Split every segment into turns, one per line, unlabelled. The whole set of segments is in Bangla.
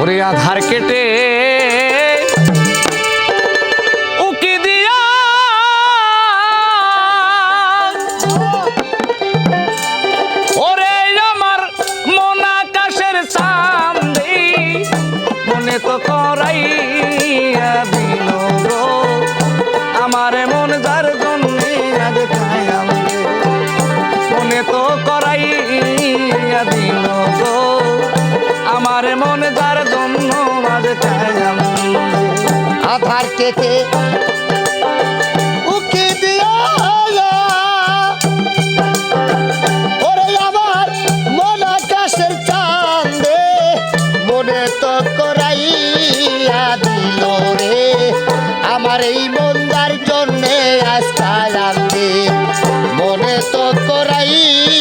ওরে আধার কেটে উকি ওরে আমার মন সামনে মনে তো করাইয়া
আধার কেটে উকি দিয়া রে। আমার এই মন্দার জন্যে আজকাল আনবে মনে তো করাইয়া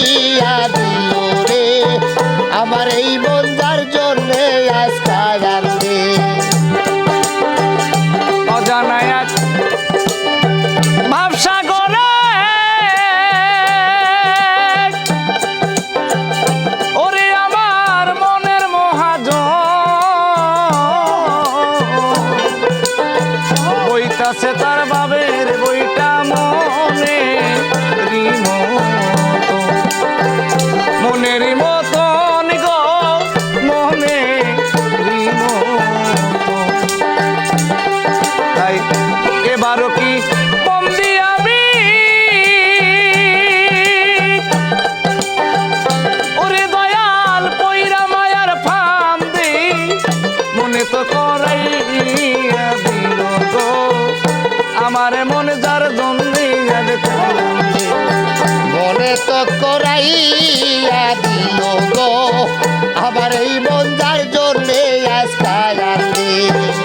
বইতাছে তার বাবের যার জন্যে আজ
তো করাইয়া আমার এই মন্দার জন্যে আজকাল আনবে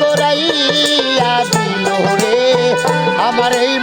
করাইয়া দিল রে। আমার
এই